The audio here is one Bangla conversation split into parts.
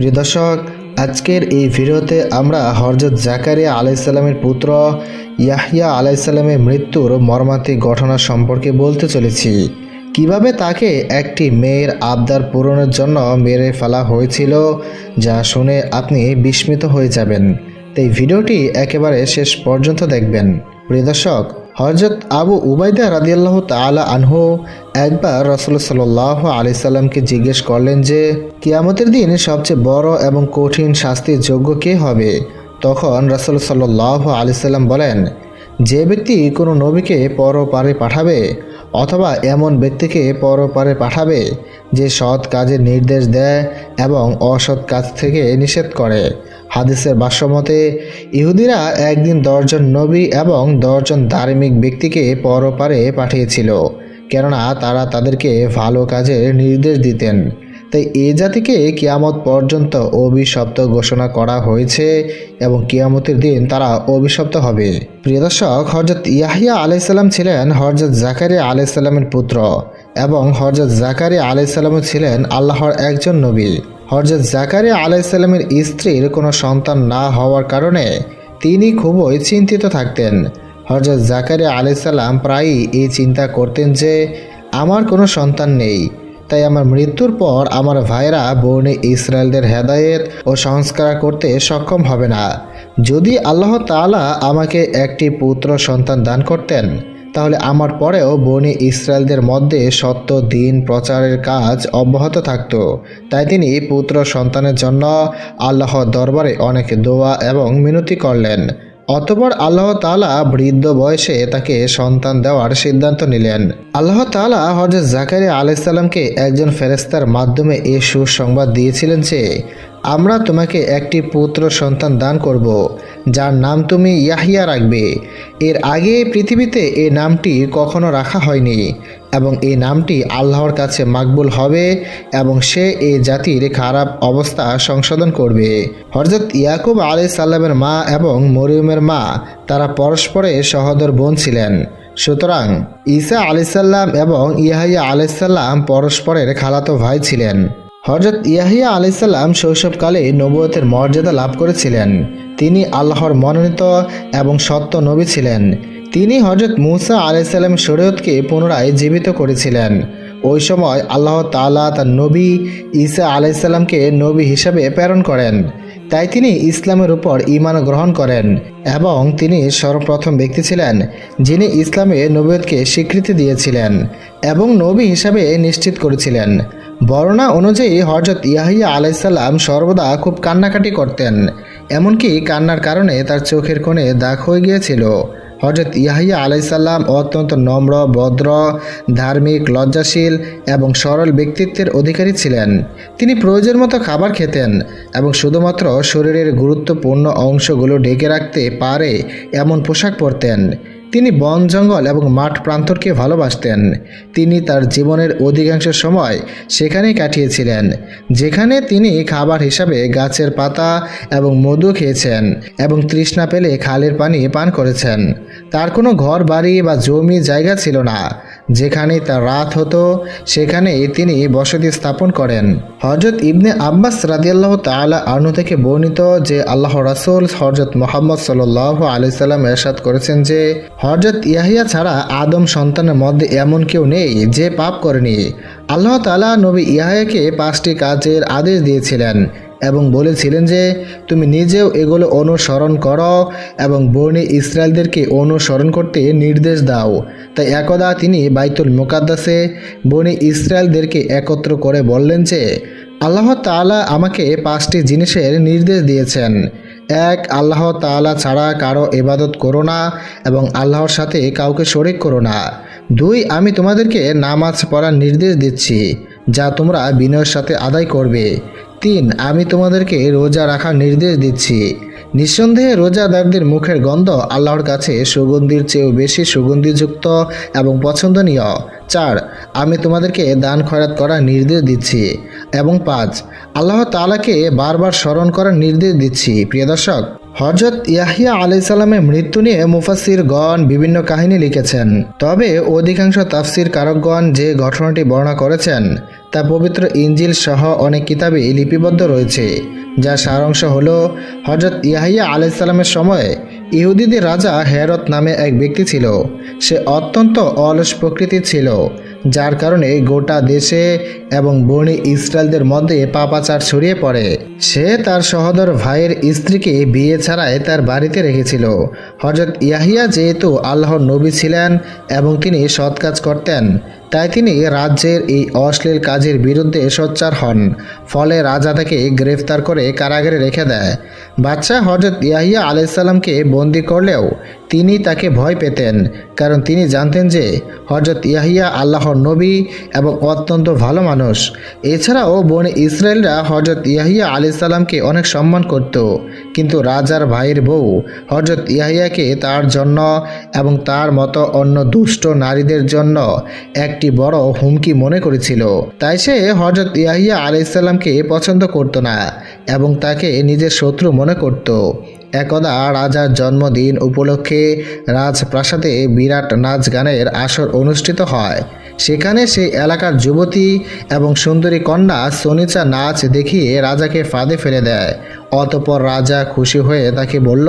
প্রিয় দর্শক, আজকের এই ভিডিওতে আমরা হরজত জাকারিয়া আলাইসাল্লামের পুত্র ইয়াহিয়া আলাইসাল্লামের মৃত্যুর মর্মান্তিক ঘটনা সম্পর্কে বলতে চলেছি। কীভাবে তাকে একটি মেয়ের আবদার পূরণের জন্য মেরে ফেলা হয়েছিল, যা শুনে আপনি বিস্মিত হয়ে যাবেন। তাই ভিডিওটি একেবারে শেষ পর্যন্ত দেখবেন। প্রিয় দর্শক হজরত আবু উবাইদা রাদিয়াল্লাহ তালা আনহু একবার রসুল সাল্লাহ আলি সাল্লামকে জিজ্ঞেস করলেন যে, কিয়ামতের দিন সবচেয়ে বড় এবং কঠিন শাস্তির যোগ্য কে হবে? তখন রসুল সাল্লাহ আলি সাল্লাম বলেন, যে ব্যক্তি কোনো নবীকে পরপারে পাঠাবে অথবা এমন ব্যক্তিকে পরপারে পাঠাবে যে সৎ কাজের নির্দেশ দেয় এবং অসৎ কাজ থেকে নিষেধ করে হাদিসের ভাষ্যমতে ইহুদিরা একদিন দশজন নবী এবং দশজন ধার্মিক ব্যক্তিকে পরপারে পাঠিয়েছিল, কেননা তারা তাদেরকে ভালো কাজের নির্দেশ দিতেন। তাই এ জাতিকে কিয়ামত পর্যন্ত অভিশপ্ত ঘোষণা করা হয়েছে এবং কিয়ামতের দিন তারা অভিশপ্ত হবে। প্রিয় দর্শক হরজত ইয়াহিয়া আলাইসাল্লাম ছিলেন হরজত জাকারিয়া আলাইসাল্লামের পুত্র এবং হরজত জাকারিয়া আলাইসাল্লাম ছিলেন আল্লাহর একজন নবী। হরজত জাকারিয়া আলাইসাল্লামের স্ত্রীর কোনো সন্তান না হওয়ার কারণে তিনি খুবই চিন্তিত থাকতেন। হরজত জাকারিয়া আলাইসাল্লাম প্রায়ই এই চিন্তা করতেন যে, আমার কোনো সন্তান নেই, তাই আমার মৃত্যুর পর আমার ভাইরা বর্ণে ইসরায়েলদের হেদায়েত ও সংস্কার করতে সক্ষম হবে না। যদি আল্লাহ তাআলা আমাকে একটি পুত্র সন্তান দান করতেন তাহলে আমার পরেও বনি ইসরায়েলদের মধ্যে সত্য দিন প্রচারের কাজ অব্যাহত থাকত। তাই তিনি পুত্র সন্তানের জন্য আল্লাহর দরবারে অনেক দোয়া এবং মিনতি করলেন। অতপর আল্লাহ তাআলা বৃদ্ধ বয়সে তাকে সন্তান দেওয়ার সিদ্ধান্ত নিলেন। আল্লাহ তাআলা হজরত জাকারিয়া আলাইসাল্লামকে একজন ফেরেস্তার মাধ্যমে এ সুসংবাদ দিয়েছিলেন যে আমরা তোমাকে একটি পুত্র সন্তান দান করব, যার নাম তুমি ইয়াহিয়া রাখবে। এর আগে পৃথিবীতে এ নামটি কখনো রাখা হয়নি এবং এই নামটি আল্লাহর কাছে মাকবুল হবে এবং সে এই জাতির খারাপ অবস্থা সংশোধন করবে। হরজত ইয়াকুব আলি সাল্লামের মা এবং মরিয়মের মা, তারা পরস্পরে সহদর বোন ছিলেন। সুতরাং ঈসা আলিসাল্লাম এবং ইয়াহিয়া আলাইসাল্লাম পরস্পরের খালাতো ভাই ছিলেন। হজরত ইয়াহিয়া আলাইসাল্লাম শৈশবকালে নবুয়তের মর্যাদা লাভ করেছিলেন। তিনি আল্লাহর মনোনীত এবং সত্য নবী ছিলেন। তিনি হজরত মুসা আলাইসাল্লাম শরীয়তকে পুনরায় জীবিত করেছিলেন। ওই সময় আল্লাহ তালা তার নবী ঈসা আলাইসাল্লামকে নবী হিসাবে প্রেরণ করেন। তাই তিনি ইসলামের উপর ইমান গ্রহণ করেন এবং তিনি সর্বপ্রথম ব্যক্তি ছিলেন যিনি ইসলামে নবীয়তকে স্বীকৃতি দিয়েছিলেন এবং নবী হিসাবে নিশ্চিত করেছিলেন। বর্ণনা অনুযায়ী হজরত ইয়াহিয়া আলাইসাল্লাম সর্বদা খুব কান্নাকাটি করতেন, এমনকি কান্নার কারণে তার চোখের কোণে দাগ হয়ে গিয়েছিল। হজরত ইয়াহিয়া আলাইসাল্লাম অত্যন্ত নম্র, ভদ্র, ধার্মিক, লজ্জাশীল এবং সরল ব্যক্তিত্বের অধিকারী ছিলেন। তিনি প্রয়োজন মতো খাবার খেতেন এবং শুধুমাত্র শরীরের গুরুত্বপূর্ণ অংশগুলো ঢেকে রাখতে পারে এমন পোশাক পরতেন। তিনি বন, জঙ্গল এবং মাঠ প্রান্তরকে ভালোবাসতেন। তিনি তার জীবনের অধিকাংশ সময় সেখানেই কাটিয়েছিলেন, যেখানে তিনি খাবার হিসাবে গাছের পাতা এবং মধু খেয়েছেন এবং তৃষ্ণা পেলে খালের পানি পান করেছেন। তার কোনো ঘর বাড়ি বা জমি জায়গা ছিল না। যেখানে তার রাত হতো সেখানেই তিনি বসতি স্থাপন করেন। হজরত ইবনে আব্বাস রাদিয়াল্লাহ তালা আনু থেকে বর্ণিত যে আল্লাহ রাসুল হজরত মোহাম্মদ সাল আলি সাল্লাম এরশাদ করেছেন যে হজরত ইয়াহিয়া ছাড়া আদম সন্তানের মধ্যে এমন কেউ নেই যে পাপ করেনি। আল্লাহ তালা নবী ইয়াহিয়াকে পাঁচটি কাজের আদেশ দিয়েছিলেন। এবং বলেছিলেন যে, তুমি নিজেও এগুলো অনুসরণ করো এবং বর্ণী ইসরায়েলদেরকে অনুসরণ করতে নির্দেশ দাও। তাই একদা তিনি বাইতুল মোকাদ্দাসে বনি ইসরায়েলদেরকে একত্র করে বললেন যে, আল্লাহ তাআলা আমাকে পাঁচটি জিনিসের নির্দেশ দিয়েছেন। এক, আল্লাহ তাআলা ছাড়া কারও ইবাদত করো না এবং আল্লাহর সাথে কাউকে শরিক করো না। দুই, আমি তোমাদেরকে নামাজ পড়ার নির্দেশ দিচ্ছি, যা তোমরা বিনয়ের সাথে আদায় করবে। তিন, আমি তোমাদেরকে রোজা রাখার নির্দেশ দিচ্ছি। নিঃসন্দেহে রোজাদারদের মুখের গন্ধ আল্লাহর কাছে সুগন্ধির চেয়েও বেশি সুগন্ধিযুক্ত এবং পছন্দনীয়। চার, আমি তোমাদেরকে দান খয়রাত করার নির্দেশ দিচ্ছি। এবং পাঁচ, আল্লাহ তালাকে বারবার স্মরণ করার নির্দেশ দিচ্ছি। প্রিয় দর্শক হজরত ইয়াহিয়া আলাইসাল্লামের মৃত্যু নিয়ে মুফাসির গণ বিভিন্ন কাহিনী লিখেছেন। তবে অধিকাংশ তাফসির কারকগণ যে ঘটনাটি বর্ণনা করেছেন, তা পবিত্র ইঞ্জিল সহ অনেক কিতাবে লিপিবদ্ধ রয়েছে, যার সারাংশ হল হজরত ইয়াহিয়া আলাইসাল্লামের সময় ইহুদিদের রাজা হেরত নামে এক ব্যক্তি ছিল। সে অত্যন্ত অলস প্রকৃতির ছিল। যার কারণে গোটা দেশে এবং বনি ইসরায়েলদের মধ্যে পাপাচার ছড়িয়ে পড়ে। সে তার সহদর ভাইয়ের স্ত্রীকে বিয়ে ছাড়ায় তার বাড়িতে রেখেছিল। হজরত ইয়াহিয়া যেহেতু আল্লাহর নবী ছিলেন এবং তিনি সৎ কাজ করতেন তাই তিনি রাজ্যের এই অশ্লীল কাজের বিরুদ্ধে সোচ্চার হন, ফলে রাজা তাকে গ্রেফতার করে কারাগারে রেখে দেয়। বাচ্চা হজরত ইয়াহিয়া আলাইসাল্লামকে বন্দি করলেও তিনি তাকে ভয় পেতেন, কারণ তিনি জানতেন যে হজরত ইয়াহিয়া আল্লাহর নবী এবং অত্যন্ত ভালো মানুষ। এছাড়াও বনে ইসরায়েলরা হজরত ইয়াহিয়া আলাইসাল্লামকে অনেক সম্মান করত, কিন্তু রাজার ভাইয়ের বউ হজরত ইয়াহিয়াকে তার জন্য এবং তার মতো অন্য দুষ্ট নারীদের জন্য একটি বড় হুমকি মনে করেছিল। তাই সে হজরত ইয়াহিয়া আলাইসাল্লামকে পছন্দ করত না এবং তাকে নিজের শত্রু মনে করত। একদা রাজার জন্মদিন উপলক্ষে রাজপ্রাসাদে বিরাট নাচ গানের আসর অনুষ্ঠিত হয়। সেখানে সেই এলাকার যুবতী এবং সুন্দরী কন্যা সনিচা নাচ দেখিয়ে রাজাকে ফাঁদে ফেলে দেয়। অতপর রাজা খুশি হয়ে তাকে বলল,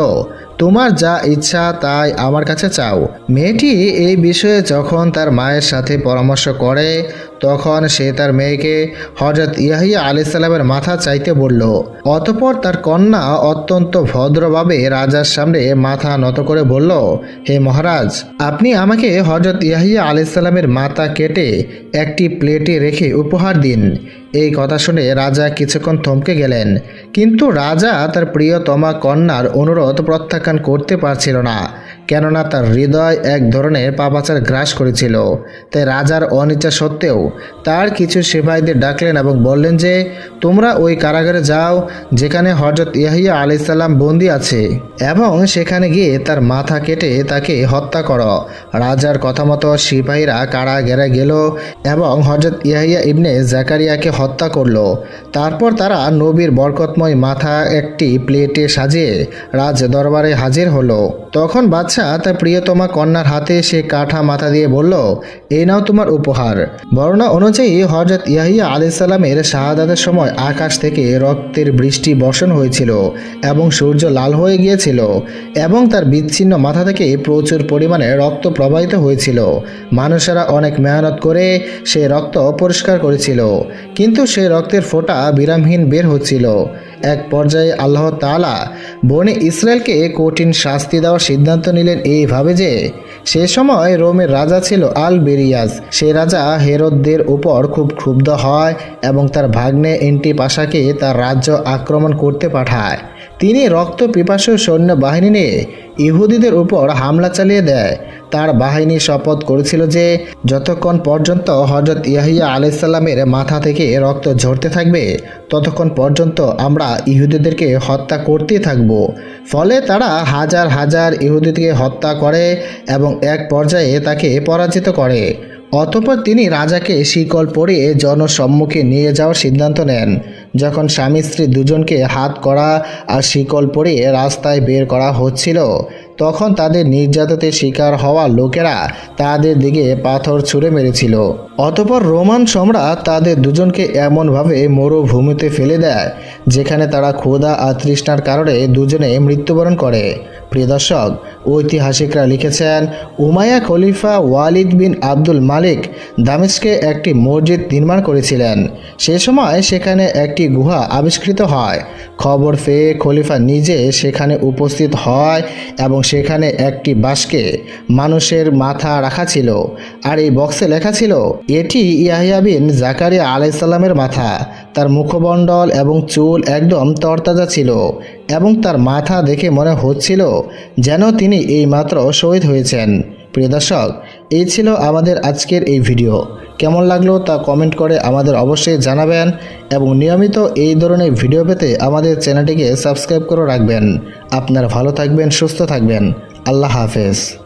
তোমার যা ইচ্ছা তাই আমার কাছে চাও। মেয়েটি এই বিষয়ে যখন তার মায়ের সাথে পরামর্শ করে, তখন সে তার মেয়েকে হজরত ইয়াহিয়া আলাইসাল্লামের মাথা চাইতে বলল। অতপর তার কন্যা অত্যন্ত ভদ্রভাবে রাজার সামনে মাথা নত করে বলল, হে মহারাজ, আপনি আমাকে হজরত ইয়াহিয়া আলাইসাল্লামের মাথা কেটে একটি প্লেটে রেখে উপহার দিন। এই কথা শুনে রাজা কিছুক্ষণ থমকে গেলেন। কিন্তু রাজা তার প্রিয়তমা কন্যার অনুরোধ প্রত্যাখ্যান করতে পারছিল না। কেননা তার হৃদয় এক ধরনের পাপাচার গ্রাস করেছিল। তাই রাজার অনিচ্ছা সত্ত্বেও তার কিছু সিপাহীদের ডাকলেন এবং বললেন যে, তোমরা ওই কারাগারে যাও, যেখানে হজরত ইয়াহিয়া আলাইসাল্লাম বন্দি আছে এবং সেখানে গিয়ে তার মাথা কেটে তাকে হত্যা করো। রাজার কথা মতো সিপাহীরা কারাগারে গেল এবং হজরত ইয়াহিয়া ইবনে জাকারিয়াকে হত্যা করল। তারপর তারা নবীর বরকতময় মাথা একটি প্লেটে সাজিয়ে রাজ দরবারে হাজির হলো। তখন বাচ্চা তার প্রিয়তমা কন্যার হাতে সে কাঠা মাথা দিয়ে বলল, এই নাও তোমার উপহার। বর্ণনা অনুযায়ী হজরত ইয়াহিয়া আলাইসাল্লামের শাহাদাতের সময় আকাশ থেকে রক্তের বৃষ্টি বর্ষণ হয়েছিল এবং সূর্য লাল হয়ে গিয়েছিল এবং তার বিচ্ছিন্ন মাথা থেকে প্রচুর পরিমাণে রক্ত প্রবাহিত হয়েছিল। মানুষেরা অনেক মেহনত করে সে রক্ত পরিষ্কার করেছিল, কিন্তু সেই রক্তের ফোঁটা বিরামহীন বের হচ্ছিল। এক পর্যায়ে আল্লাহ তালা বনে ইসরায়েলকে কঠিন শাস্তি দেওয়ার সিদ্ধান্ত নিলেন এইভাবে যে, সে সময় রোমের রাজা ছিল আল বেরিয়াজ সে রাজা হেরদদের উপর খুব ক্ষুব্ধ হয় এবং তার ভাগ্নে এন্টি পাশাকে তার রাজ্য আক্রমণ করতে পাঠায়। তিনি রক্ত পিপাসু সৈন্য বাহিনী নিয়ে ইহুদিদের উপর হামলা চালিয়ে দেয়। তার বাহিনী শপথ করেছিল যে, যতক্ষণ পর্যন্ত হজরত ইয়াহিয়া আলাইসাল্লামের মাথা থেকে রক্ত ঝরতে থাকবে, ততক্ষণ পর্যন্ত আমরা ইহুদিদেরকে হত্যা করতেই থাকব। ফলে তারা হাজার হাজার ইহুদিকে হত্যা করে এবং এক পর্যায়ে তাকে পরাজিত করে। অতপর তিনি রাজাকে শিকল পরিয়ে জনসম্মুখে নিয়ে যাওয়ার সিদ্ধান্ত নেন। যখন স্বামী স্ত্রী দুজনকে হাত করা আর শিকল পরিয়ে রাস্তায় বের করা হচ্ছিল, তখন তাদের নির্যাতনের শিকার হওয়া লোকেরা তাদের দিকে পাথর ছুঁড়ে মেরেছিল। অতপর রোমান সম্রাট তাদের দুজনকে এমনভাবে মরুভূমিতে ফেলে দেয়, যেখানে তারা ক্ষুধা আর তৃষ্ণার কারণে দুজনে মৃত্যুবরণ করে। প্রিয় দর্শক, ঐতিহাসিকরা লিখেছেন উমায়া খলিফা ওয়ালিদ বিন আব্দুল মালিক দামেস্কে একটি মসজিদ নির্মাণ করেছিলেন। সে সময় সেখানে একটি গুহা আবিষ্কৃত হয়। খবর পেয়ে খলিফা নিজে সেখানে উপস্থিত হয় এবং সেখানে একটি বাসকে মানুষের মাথা রাখা ছিল। আর এই বক্সে লেখা ছিল, এটি ইয়াহিয়া বিন জাকারিয়া আলাইসাল্লামের মাথা। তার মুখমণ্ডল এবং চুল একদম তরতাজা ছিল এবং তার মাথা দেখে মনে হচ্ছিল যেন তিনি এইমাত্র শহীদ হয়েছেন। প্রিয় দর্শক, এই ছিল আমাদের আজকের এই ভিডিও। কেমন লাগল তা কমেন্ট করে আমাদের অবশ্যই জানাবেন এবং নিয়মিত এই ধরনের ভিডিও পেতে আমাদের চ্যানেলটিকে সাবস্ক্রাইব করে রাখবেন। আপনারা ভালো থাকবেন, সুস্থ থাকবেন। আল্লাহ হাফেজ।